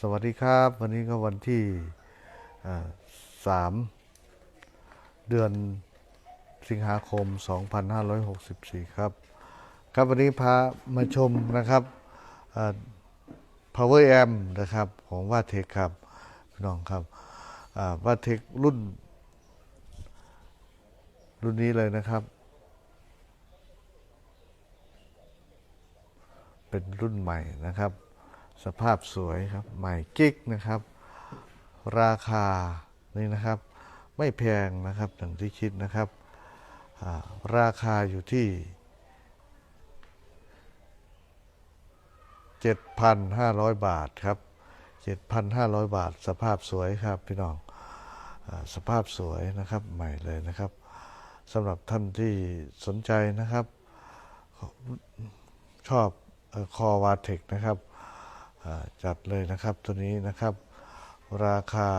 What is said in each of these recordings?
สวัสดีครับ วันนี้ก็วันที่อ่าสามเดือนสิงหาคม 2564 ครับ ครับวันนี้พามาชมนะครับ Power Amp นะครับของว่าเทคครับพี่น้องครับว่าเทครุ่น รุ่นนี้เลยนะครับ เป็นรุ่นใหม่นะครับ สภาพสวยครับใหม่กิ๊กนะครับ ราคานี่นะครับไม่แพงนะครับอย่างที่คิดนะครับราคาอยู่ที่7,500 บาทครับ 7,500 บาท สภาพสวยครับพี่น้องอสภาพสวยนะครับใหม่เลยนะครับสำหรับท่านที่สนใจนะครับ ชอบคอวาเทคนะครับ จัดเลยนะครับตัวนี้นะครับ ราคา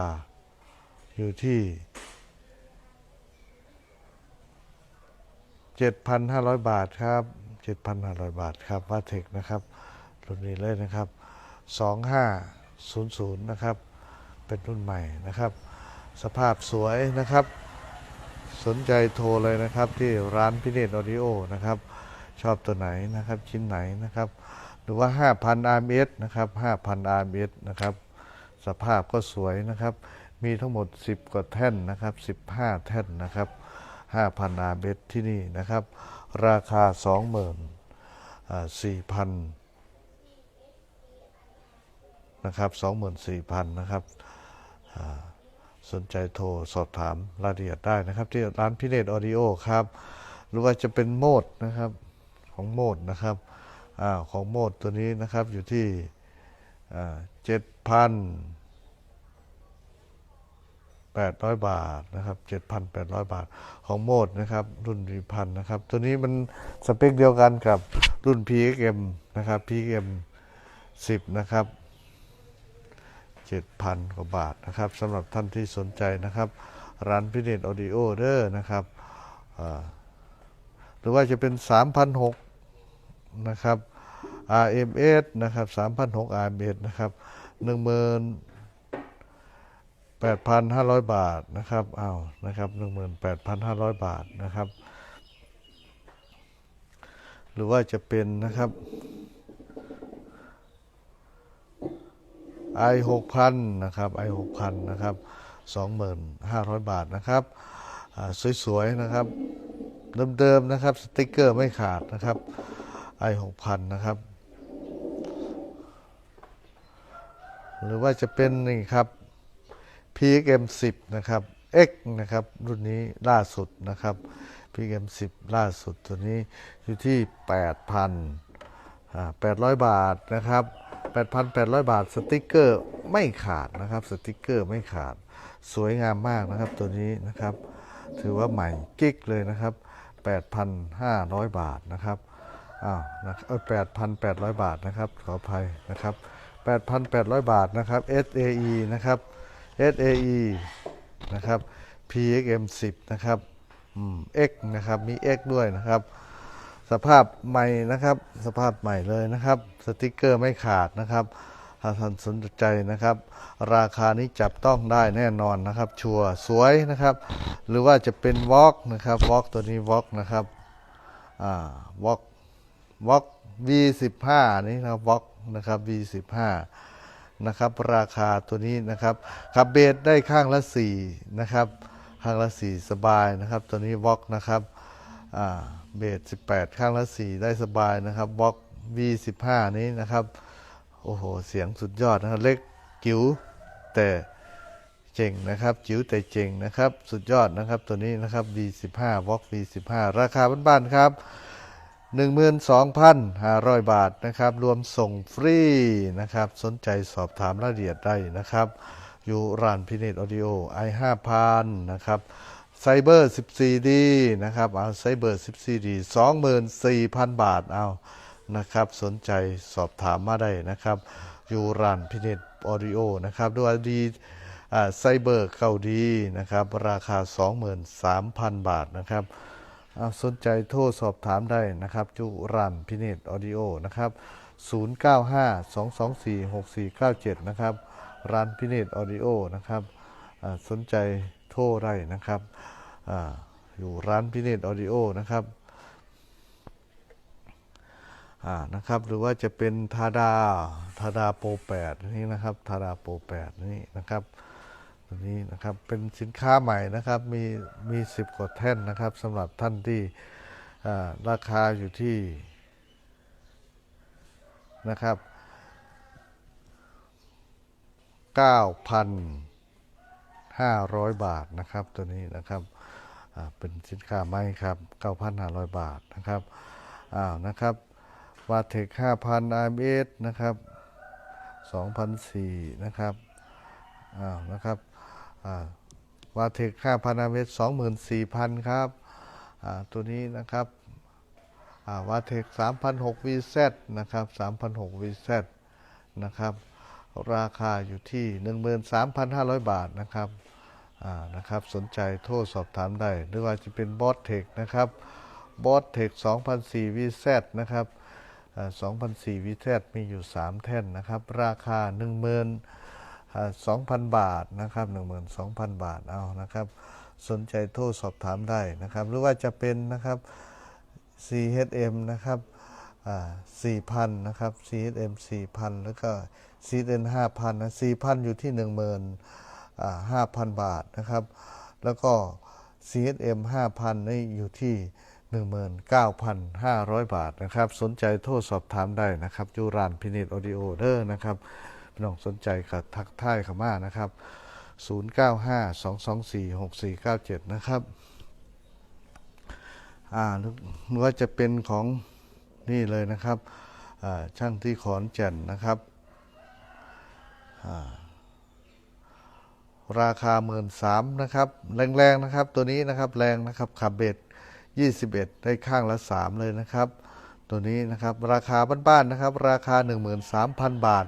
อยู่ที่ 7,500 บาทครับ 7,500 บาทครับวาเทคนะครับรุ่นนี้เลยนะครับ 2500 นะครับ เป็นรุ่นใหม่นะครับ สภาพสวยนะครับ สนใจโทรเลยนะครับที่ร้านพิเนตออดิโอนะครับ ชอบตัวไหนนะครับ ชิ้นไหนนะครับ หรือว่า 5,000 RMS นะครับ 5,000 RMS นะครับ สภาพก็สวยนะครับ มีทั้งหมด 10 กว่าแท่นนะครับ 15 แท่นนะครับ 5,000 RMS ที่นี่นะครับ ราคา 24,000นะครับ24,000นะครับสนใจโทรสอบถามรายละเอียดได้นะครับ ที่ร้านพิเนตออดิโอครับ หรือว่าจะเป็นโมดนะครับของโมดนะครับ อของโมดตัวนี้นะครับอยู่ที่เจ็ดพันแปดร้อยบาทนะครับเจ็ดพันแปดร้อยบาทของโมดนะครับ รุ่นรีพันนะครับ ตัวนี้มันสเปคเดียวกันกับรุ่น PXM นะครับ PXM 10 นะครับ7,000กว่าบาทนะครับสำหรับท่านที่สนใจนะครับร้านพิเนตออดิโอเดอร์นะครับหรือว่าจะเป็น3,600น นะครับ RMS นะครับ 3,600 RMS นะครับ 18,500 บาทนะครับอ้าวนะครับ 18,500 บาทนะครับ หรือว่าจะเป็นนะครับ i 6 0 0 0นะครับ i 6 0 0 0นะครับ 25,000 บาทนะครับ สวย ๆ นะครับ เดิม ๆ นะครับ สติกเกอร์ไม่ขาดนะครับ i 6 0 0 0นะครับ หรือว่าจะเป็นนี่ครับ PXM 10นะครับ X นะครับ รุ่นนี้ล่าสุดนะครับ PXM 10ล่าสุดตัวนี้อยู่ที่ 8,000 800 บาทนะครับ 8,800 บาทสติกเกอร์ไม่ขาดนะครับสติกเกอร์ไม่ขาดสวยงามมากนะครับตัวนี้นะครับ ถือว่าใหม่กิ๊กเลยนะครับ 8,500 บาทนะครับ อ้าวนะเออ8,800บาทนะครับ ขออภัยนะครับ8,800บาทนะครับ SAE นะครับ SAE นะครับ PXM 10นะครับอืม X นะครับ มี X ด้วยนะครับ สภาพใหม่นะครับ สภาพใหม่เลยนะครับ สติกเกอร์ไม่ขาดนะครับถ้าท่านสนใจนะครับ ราคานี้จับต้องได้แน่นอนนะครับ ชัวร์สวยนะครับ หรือว่าจะเป็นวอล์กนะครับวอล์กตัวนี้วอล์กนะครับ อ่าวอล์ก วอล์ก V15 นี่นะครับวอล์กนะครับ V15 นะครับราคาตัวนี้นะครับขับเบสได้ข้างละ4นะครับข้างละ 4 สบายนะครับ ตัวนี้วอล์กนะครับเบส18 ข้างละ 4 ได้สบายนะครับวอล์ก V15 นี้นะครับโอ้โหเสียงสุดยอดนะครับเล็กจิ๋วแต่เจ๋งนะครับจิ๋วแต่เจ๋งนะครับ สุดยอดนะครับตัวนี้นะครับ V15 w o l k V15 ราคาบ้านๆครับ 12,500 บาทนะครับ รวมส่งฟรีนะครับ สนใจสอบถามรายละเอียดได้นะครับ อยู่ร้านพิเนตออดิโอ i 5,000นะครับไซเบอร์ 14D นะครับเอาไซเบอร์ 14D 24,000 บาทเอานะครับสนใจสอบถามมาได้นะครับ อยู่ร้านพิเนตออดิโอนะครับด้วยดีไซเบอร์เกาดีนะครับ ราคา 23,000 บาทนะครับ สนใจโทรสอบถามได้นะครับ จุรันพิเนตออดิโอนะครับ 0952246497 นะครับ ร้านพิเนตออดิโอนะครับสนใจโทรได้นะครับออยู่ร้านพิเนตออดิโอนะครับนะครับ หรือว่าจะเป็นทาดาทาดาโปรแปดนี่นะครับทาดาโปรแปดนี่นะครับ ตัวนี้นะครับเป็นสินค้าใหม่นะครับมีมีสิบกว่าแท่นนะครับสำหรับท่านที่ราคาอยู่ที่นะครับ9,500 บาทนะครับตัวนี้นะครับเป็นสินค้าใหม่ครับ 9,500 บาทนะครับอ้าวนะครับวาเทค5,000 RMS นะครับ2,004นะครับอ้าวนะครับ วาเทค5,000อาเมตร24,000 ครับอ่าตัวนี้นะครับวาเทค3,006 VZ นะครับ3,006 VZ นะครับ ราคาอยู่ที่ 13,500 บาทนะครับอ่านะครับ สนใจโทรสอบถามได้ หรือว่าจะเป็นบอสเทคนะครับบอสเทค2,004 VZ นะครับอ่า2,004 VZ มีอยู่ 3 แท่นนะครับ ราคา 10,000 นบาทนะครับหนึ่งหมื่นสองพันบาทเอานะครับ สนใจโทรสอบถามได้นะครับ หรือว่าจะเป็นนะครับ CHM นะครับสี่พันะครับ CHM สี่พันแล้วก็ CN ห้าพันะสี่พันอยู่ที่หนึ่งหมื่นห้าพันบาทนะครับ แล้วก็ CSM 5,000นี่อยู่ที่ 19,500 บาทนะครับ สนใจโทรสอบถามได้นะครับจูรานพินิจออดิโอเดอร์นะครับ พี่น้องสนใจกับทักท่ายข้ามานะครับ 0952246497 นะครับ อ่าหรือว่าจะเป็นของนี่เลยนะครับช่างที่ขอนแก่นนะครับราคาหมื่นสามนะครับ แรงๆนะครับ ตัวนี้นะครับแรงนะครับขับเบ็ด21 ได้ข้างละ 3 เลยนะครับ ตัวนี้นะครับราคาบ้านๆนะครับ ราคา 13,000 บาท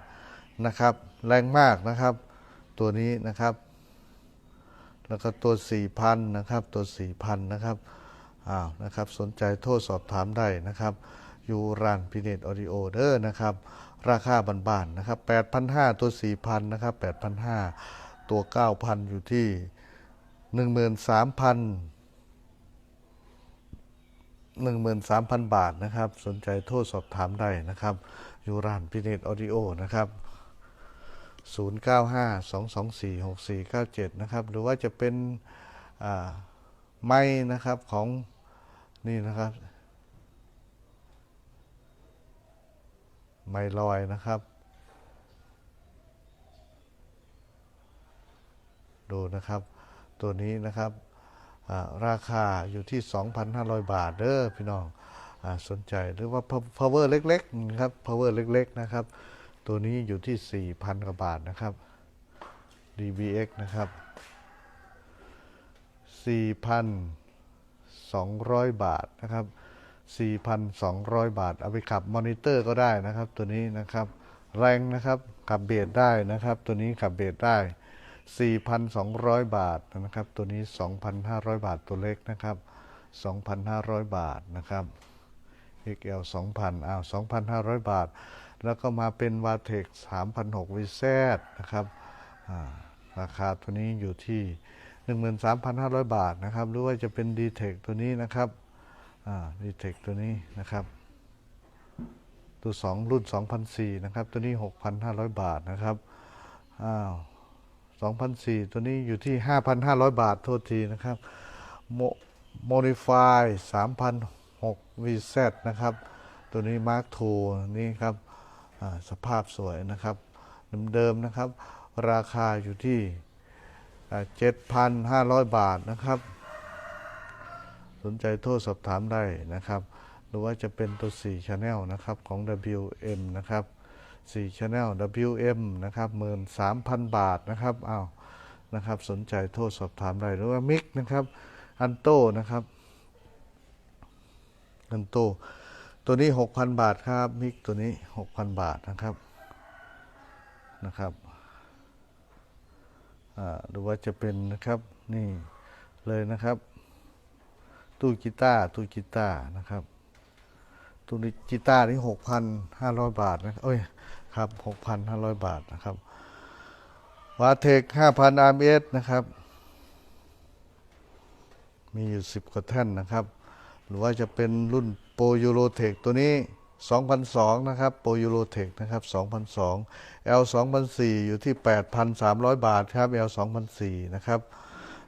นะครับ แรงมากนะครับ ตัวนี้นะครับ แล้วก็ตัว 4,000 นะครับ ตัว 4,000 นะครับอ้าวนะครับ สนใจโทรสอบถามได้นะครับยูร้านพิเนตออดิโอเดอร์นะครับ ราคาบานๆนะครับ 8,500 ตัว 4,000 นะครับ 8,500 ตัว 9,000 อยู่ที่ 13,000 13,000 บาทนะครับ สนใจโทรสอบถามได้นะครับยูรานพิเนตออดิโอนะครับ 0952246497 นะครับ หรือว่าจะเป็นไม้นะครับของนี่นะครับ ไม้ลอยนะครับ ดูนะครับ ตัวนี้นะครับราคาอยู่ที่ 2,500 บาทเด้อพี่น้องอสนใจหรือว่า power เล็กๆ นะครับ power เล็ก ๆ นะครับ ตัวนี้อยู่ที่ 4,000 กว่าบาทนะครับ DBX นะครับ 4,200 บาทนะครับ 4,200 บาท เอาไปขับมอนิเตอร์ก็ได้นะครับ ตัวนี้นะครับ แรงนะครับ ขับเบสได้นะครับ ตัวนี้ขับเบสได้ 4,200 บาทนะครับ ตัวนี้ 2,500 บาทตัวเล็กนะครับ 2,500 บาทนะครับ XL 2,000อ้าว2,500 บาท แล้วก็มาเป็นวาเทค3,600วิเซตนะครับราคาตัวนี้อยู่ที่ 13,500 บาทนะครับ หรือว่าจะเป็น d t e c ตัวนี้นะครับอ่า d t e c ตัวนี้นะครับ ตัว 2 รุ่น 2004นะครับ ตัวนี้ 6,500 บาทนะครับอ้าว2004ตัวนี้อยู่ที่ 5,500 บาทโทษทีนะครับ Mo- Modify 3,006 VZ นะครับ ตัวนี้ Mark II นี่ครับ สภาพสวยนะครับ เดิมๆนะครับ ราคาอยู่ที่อ่า7,500บาทนะครับ สนใจโทรสอบถามได้นะครับ หรือว่าจะเป็นตัว4 Channel นะครับของ WM นะครับ4 Channel WM นะครับ13,000บาทนะครับอ้าวนะครับ สนใจโทรสอบถามได้หรือว่ามิกนะครับ อันโตนะครับอันโต ตัวนี้ 6,000 บาทครับมิกตัวนี้ 6,000 บาทนะครับนะครับอ่าหรือว่าจะเป็นนะครับนี่เลยนะครับ ตู้กีตาร์ตู้กีตาร์นะครับตัวนี้กีตาร์นี่หกพันห้าร้อยบาทนะเอ้ยครับหกพันห้าร้อยบาทนะครับวาเทคห้าพันอาเอสนะครับ มีอยู่สิบกว่าแท่นนะครับ หรือว่าจะเป็นรุ่น โปรยูโรเทคตัวนี้ 2,002 นะครับโปรยูโรเทคนะครับ 2,002 L 2,004 อยู่ที่ 8,300 บาทครับ L 2,004 นะครับ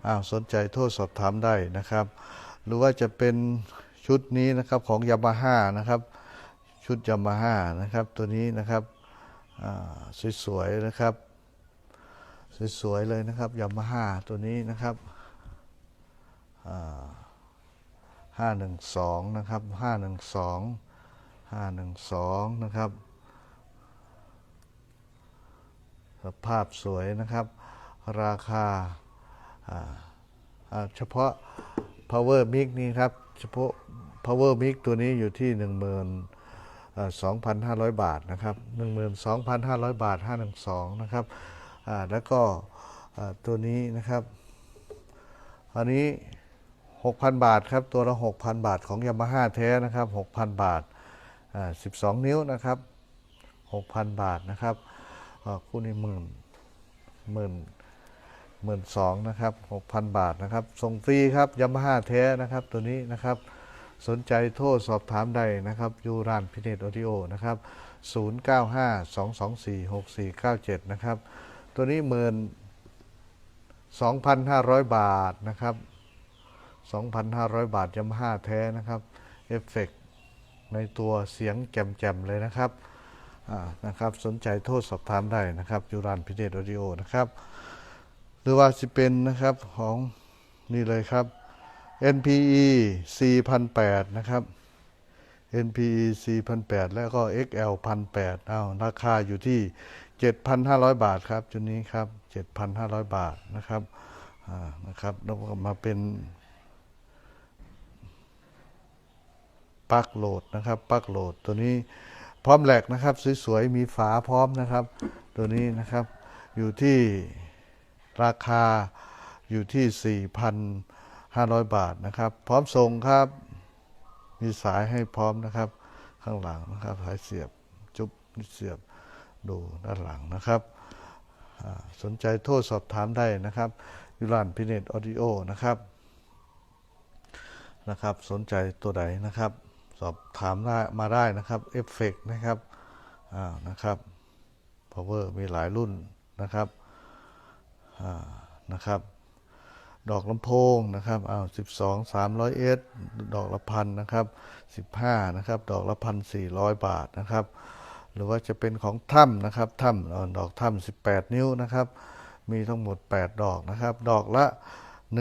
อ้าวสนใจโทษสอบถามได้นะครับ หรือว่าจะเป็นชุดนี้นะครับของยามาฮ่านะครับ ชุดยามาฮ่านะครับ ตัวนี้นะครับสวยๆนะครับสวยๆเลยนะครับยามาฮ่าตัวนี้นะครับห้า หนึ่งสองนะครับห้าหนึ่งสองห้าหนึ่งสองนะครับ สภาพสวยนะครับ ราคาเฉพาะ power mic นี่ครับ เฉพาะ power mic ตัวนี้อยู่ที่หนึ่งหมื่นสองพันห้าร้อยบาทนะครับหนึ่งหมื่นสองพันห้าร้อยบาทห้าหนึ่งสองนะครับ แล้วก็ตัวนี้นะครับ อันนี้ 6,000 บาทครับ ตัวละ 6,000 บาทของยามาฮ่าแท้นะครับ 6,000 บาทอ่า12 นิ้วนะครับ 6,000 บาทนะครับคู่นี้หมื่นหมื่นหมื่นสองนะครับ6,000 บาทนะครับ ส่งฟรีครับยามาฮ่าแท้นะครับตัวนี้นะครับ สนใจโทษสอบถามได้นะครับยูรานพิเนตออดิโอนะครับ 0952246497 นะครับ ตัวนี้หมื่น2,500 บาทนะครับ 2,500 บาทยามาฮ่าแท้นะครับเอฟเฟกต์ในตัวเสียงแจ่มๆเลยนะครับนะครับสนใจโทษสอบถามได้นะครับยูรานพิเดตออดิโอนะครับ หรือว่าสิเป็นนะครับของนี่เลยครับ NPE 4,008 นะครับ NPE 4,008 แล้วก็ XL 1,008อ้าราคาอยู่ที่ 7,500 บาทครับ จุดนี้ครับ 7,500 บาทนะครับนะครับแล้วก็มาเป็น ปลั๊กโหลดนะครับปลั๊กโหลดตัวนี้พร้อมแหลกนะครับ สวยๆมีฝาพร้อมนะครับ ตัวนี้นะครับอยู่ที่ราคาอยู่ที่ 4,500 บาทนะครับ พร้อมส่งครับ มีสายให้พร้อมนะครับ ข้างหลังนะครับสายเสียบจุ๊บเสียบดูด้านหลังนะครับสนใจโทษสอบถามได้นะครับยุรานพิเนตออดิโอนะครับนะครับ สนใจตัวใดนะครับ สอบถามมาได้นะครับเอฟเฟกนะครับอ่านะครับ power มีหลายรุ่นนะครับอ่านะครับ ดอกลำโพงนะครับอ้าว12 300เอสดอกละพันนะครับ15นะครับ ดอกละพัน400บาทนะครับ หรือว่าจะเป็นของถ้ำนะครับถ้ำดอกถ้ำ18นิ้วนะครับ มีทั้งหมด8ดอกนะครับ ดอกละ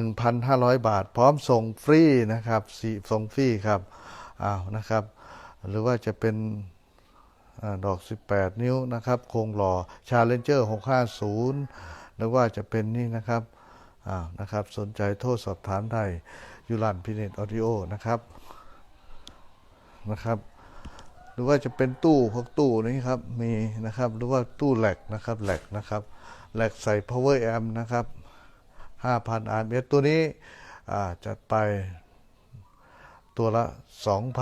1,500บาท พร้อมส่งฟรีนะครับสีส่งฟรีครับ อ้าวนะครับ หรือว่าจะเป็นอดอก 18 นิ้วนะครับ โครงหล่อ Challenger 650 หรือว่าจะเป็นนี่นะครับอ้าวนะครับ สนใจโทษสอบถามได้ยูรันพิเนตออดิโอนะครับนะครับ หรือว่าจะเป็นตู้พวกตู้นี้ครับ มีนะครับ หรือว่าตู้แหลกนะครับแหลกนะครับแหลกใส่ power amp นะครับ 5,000 RMS ตัวนี้อ่าจัดไป ตัวละ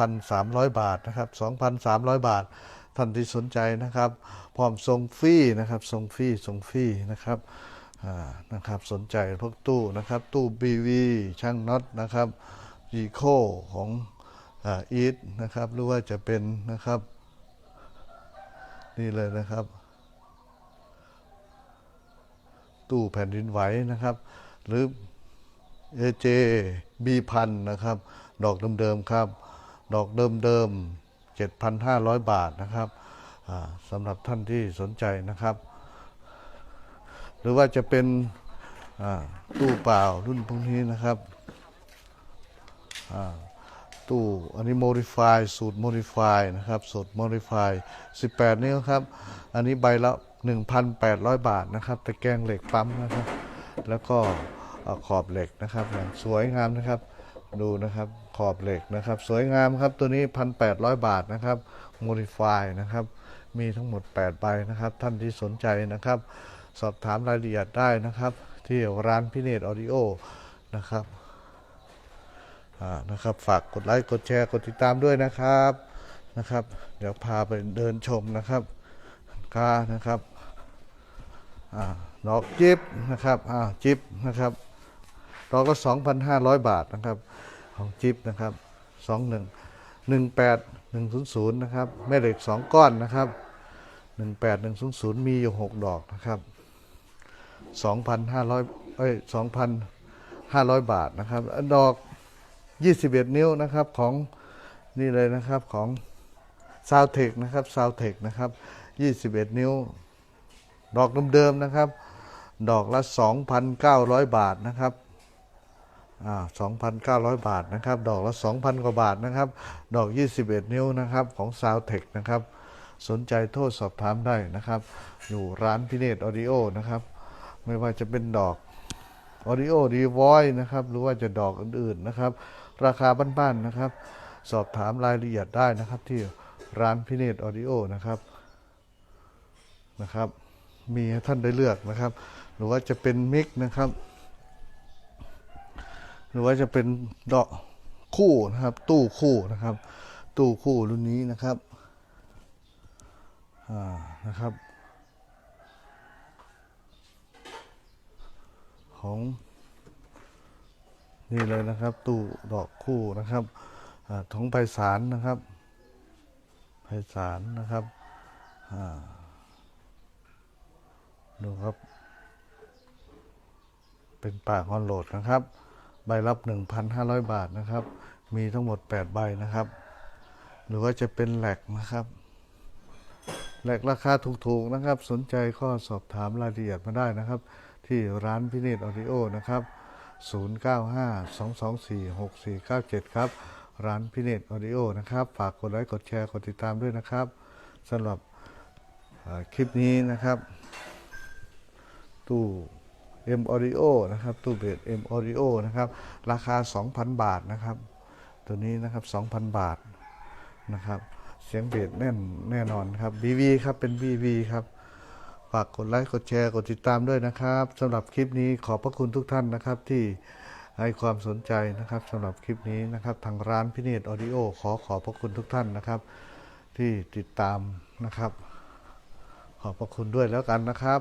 2,300 บาทนะครับ2,300 บาท ท่านที่สนใจนะครับพร้อมส่งฟรีนะครับส่งฟรีส่งฟรีนะครับนะครับสนใจพวกตู้นะครับตู้ BV ช่างน็อตนะครับยีโคของอีทนะครับหรือว่าจะเป็นนะครับนี่เลยนะครับ ตู้แผ่นดินไหวนะครับ หรือ AJ B พันนะครับ ดอกเดิมๆครับ ดอกเดิมๆ7,500 บาทนะครับสำหรับท่านที่สนใจนะครับ หรือว่าจะเป็นตู้เปล่ารุ่นพวกนี้นะครับตู้อันนี้ modify สูตร modify นะครับสูตร modify 18 นิ้วครับ อันนี้ใบละ 1,800 บาทนะครับตะแกรงเหล็กปั๊มนะครับ แล้วก็ขอบเหล็กนะครับอย่างสวยงามนะครับ ดูนะครับขอบเหล็กนะครับ สวยงามครับตัวนี้ 1,800 บาทนะครับ modify นะครับ มีทั้งหมด 8 ใบนะครับ ท่านที่สนใจนะครับ สอบถามรายละเอียดได้นะครับ ที่ร้านพิเนตออดิโอนะครับอ่านะครับ ฝากกดไลค์ กดแชร์ กดติดตามด้วยนะครับนะครับ เดี๋ยวพาไปเดินชมนะครับกานะครับอ่าดอกจิบนะครับอ่าจิบนะครับ ดอกละ 2,500 บาทนะครับ ของจิบนะครับ 21 18 100 นะครับ แม่เหล็ก 2 ก้อนนะครับ 18 100 มีอยู่ 6 ดอกนะครับ 2,500เอ้ย2,500 บาทนะครับอันดอก 21 นิ้วนะครับของนี่เลยนะครับของซาวเทคนะครับซาวเทคนะครับ 21 นิ้ว ดอกเดิมๆนะครับ ดอกละ 2,900 บาทนะครับ 2,900 บาทนะครับ ดอกละ 2,000 กว่าบาทนะครับ ดอก 21 นิ้วนะครับของซาวเทคนะครับ สนใจโทษสอบถามได้นะครับ อยู่ร้านพิเนตออดิโอนะครับ ไม่ว่าจะเป็นดอกออดิโอดีวอยนะครับ หรือว่าจะดอกอื่นๆนะครับ ราคาบ้านๆนะครับ สอบถามรายละเอียดได้นะครับ ที่ร้านพิเนตออดิโอนะครับนะครับ มีให้ท่านได้เลือกนะครับ หรือว่าจะเป็นมิกนะครับ หรือว่าจะเป็นดอกคู่นะครับ ตู้คู่นะครับ ตู้คู่รุ่นนี้นะครับอ่านะครับ ของนี่เลยนะครับ ตู้ดอกคู่นะครับอของไพศาลนะครับไพศาลนะครับดูครับ เป็นป่ากฮอนโหลดนะครับ ใบรับ 1,500 บาทนะครับ มีทั้งหมด 8 ใบนะครับ หรือว่าจะเป็นแหลกนะครับแหลกราคาถูกๆนะครับ สนใจข้อสอบถามรายละเอียดมาได้นะครับ ที่ร้านพินิจออดิโอนะครับ 0952246497 ครับ ร้านพินิจออดิโอนะครับ ฝากกดไลค์กดแชร์กดติดตามด้วยนะครับสำหรับคลิปนี้นะครับ ตู้ M Audio นะครับตู้เบส M Audio นะครับราคา 2,000 บาทนะครับ ตัวนี้นะครับ 2,000 บาทนะครับเสียงเบสแน่นแน่นอนครับ BV ครับเป็น BV ครับฝากกดไลค์กดแชร์กดติดตามด้วยนะครับสำหรับคลิปนี้ขอบพระคุณทุกท่านนะครับที่ให้ความสนใจนะครับสำหรับคลิปนี้นะครับ ทางร้านพิเนตออดิโอขอขอบพระคุณทุกท่านนะครับ ที่ติดตามนะครับ ขอบพระคุณด้วยแล้วกันนะครับ